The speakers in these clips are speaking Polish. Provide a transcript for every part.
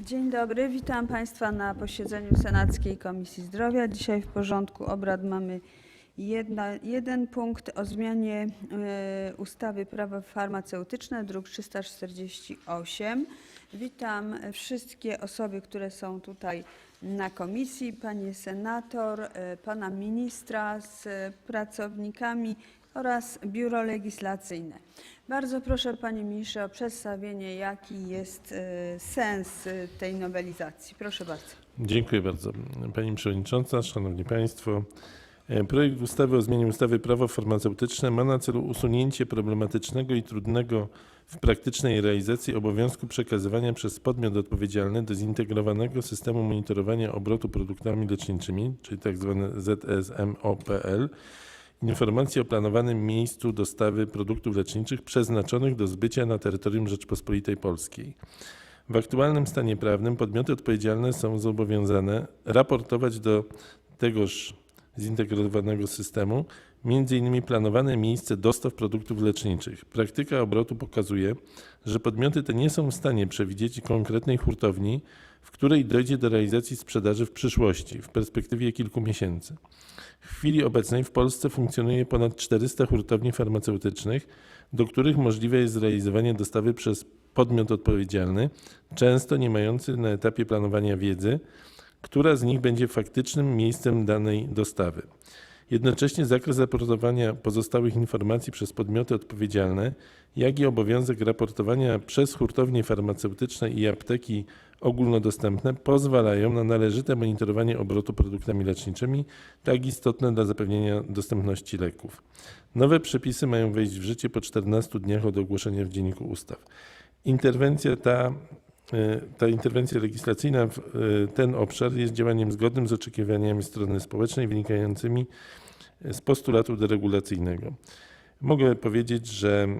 Dzień dobry, witam Państwa na posiedzeniu Senackiej Komisji Zdrowia. Dzisiaj w porządku obrad mamy jedna, jeden punkt o zmianie e, ustawy Prawo farmaceutyczne, druk 348. Witam wszystkie osoby, które są tutaj na komisji, Panie Senator, e, Pana Ministra z pracownikami oraz Biuro Legislacyjne. Bardzo proszę Panie Ministrze o przedstawienie, jaki jest e, sens e, tej nowelizacji. Proszę bardzo. Dziękuję bardzo. Pani Przewodnicząca, Szanowni Państwo. E, Projekt ustawy o zmianie ustawy Prawo farmaceutyczne ma na celu usunięcie problematycznego i trudnego w praktycznej realizacji obowiązku przekazywania przez podmiot odpowiedzialny do zintegrowanego systemu monitorowania obrotu produktami leczniczymi, czyli tzw. ZSMOPL, informacji o planowanym miejscu dostawy produktów leczniczych przeznaczonych do zbycia na terytorium Rzeczpospolitej Polskiej. W aktualnym stanie prawnym podmioty odpowiedzialne są zobowiązane raportować do tegoż zintegrowanego systemu m.in. planowane miejsce dostaw produktów leczniczych. Praktyka obrotu pokazuje, że podmioty te nie są w stanie przewidzieć konkretnej hurtowni, w której dojdzie do realizacji sprzedaży w przyszłości, w perspektywie kilku miesięcy. W chwili obecnej w Polsce funkcjonuje ponad 400 hurtowni farmaceutycznych, do których możliwe jest zrealizowanie dostawy przez podmiot odpowiedzialny, często nie mający na etapie planowania wiedzy, która z nich będzie faktycznym miejscem danej dostawy. Jednocześnie zakres raportowania pozostałych informacji przez podmioty odpowiedzialne, jak i obowiązek raportowania przez hurtownie farmaceutyczne i apteki ogólnodostępne pozwalają na należyte monitorowanie obrotu produktami leczniczymi, tak istotne dla zapewnienia dostępności leków. Nowe przepisy mają wejść w życie po 14 dniach od ogłoszenia w Dzienniku Ustaw. Interwencja ta, ta interwencja legislacyjna w e, ten obszar jest działaniem zgodnym z oczekiwaniami strony społecznej wynikającymi z postulatu deregulacyjnego. Mogę powiedzieć, że e,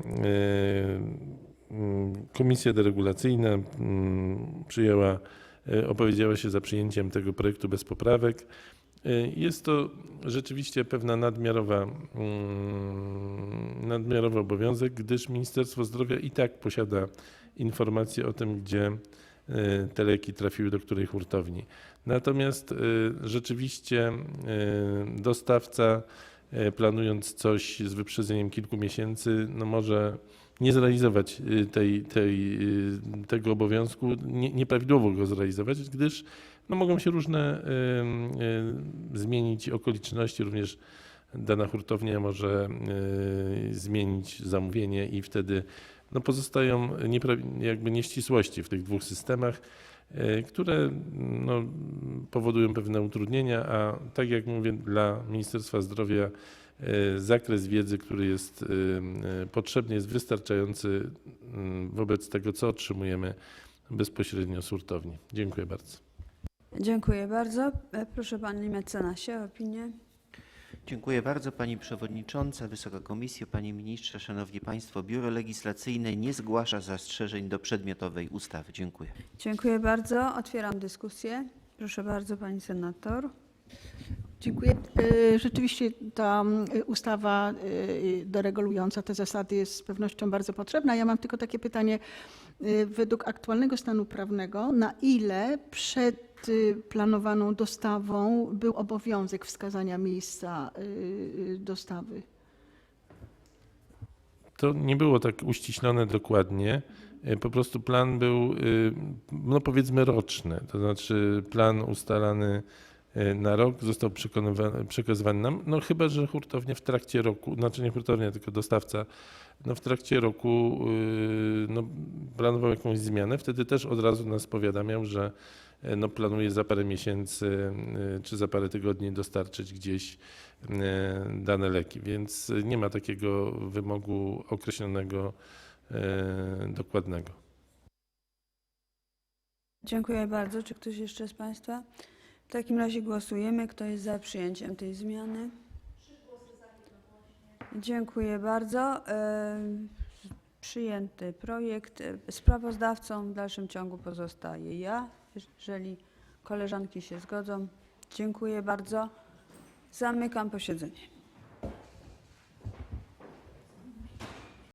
mm, Komisja Deregulacyjna mm, przyjęła, e, opowiedziała się za przyjęciem tego projektu bez poprawek. E, Jest to rzeczywiście pewna nadmiarowa, mm, nadmiarowy obowiązek, gdyż Ministerstwo Zdrowia i tak posiada informacje o tym, gdzie e, te leki trafiły do której hurtowni. Natomiast e, rzeczywiście e, dostawca, planując coś z wyprzedzeniem kilku miesięcy, no może nie zrealizować tej, tej, tego obowiązku, nie, nieprawidłowo go zrealizować, gdyż no, mogą się różne zmienić okoliczności, również dana hurtownia może zmienić zamówienie i wtedy no, pozostają jakby nieścisłości w tych dwóch systemach, e, które no, powodują pewne utrudnienia, a tak jak mówię, dla Ministerstwa Zdrowia e, zakres wiedzy, który jest e, potrzebny, jest wystarczający m, wobec tego, co otrzymujemy bezpośrednio z hurtowni. Dziękuję bardzo. Dziękuję bardzo. Proszę Panie Mecenasie o opinię. Dziękuję bardzo Pani Przewodnicząca, Wysoka Komisjo, Panie Ministrze, Szanowni Państwo. Biuro Legislacyjne nie zgłasza zastrzeżeń do przedmiotowej ustawy. Dziękuję. Dziękuję bardzo. Otwieram dyskusję. Proszę bardzo Pani Senator. Dziękuję. E, Rzeczywiście ta ustawa e, deregulująca te zasady jest z pewnością bardzo potrzebna. Ja mam tylko takie pytanie. e, Według aktualnego stanu prawnego, na ile przed planowaną dostawą był obowiązek wskazania miejsca e, dostawy? To nie było tak uściślone dokładnie. E, Po prostu plan był, y, no powiedzmy, roczny. To znaczy plan ustalany na rok został przekazywany nam, no chyba, że hurtownia w trakcie roku, znaczy nie hurtownia, tylko dostawca, no w trakcie roku y, no, planował jakąś zmianę. Wtedy też od razu nas powiadamiał, że e, no, planuje za parę miesięcy y, czy za parę tygodni dostarczyć gdzieś dane leki, więc nie ma takiego wymogu określonego dokładnego. Dziękuję bardzo. Czy ktoś jeszcze z Państwa? W takim razie głosujemy. Kto jest za przyjęciem tej zmiany? Dziękuję bardzo. E, Przyjęty projekt. Sprawozdawcą w dalszym ciągu pozostaje ja, jeżeli koleżanki się zgodzą. Dziękuję bardzo. Zamykam posiedzenie.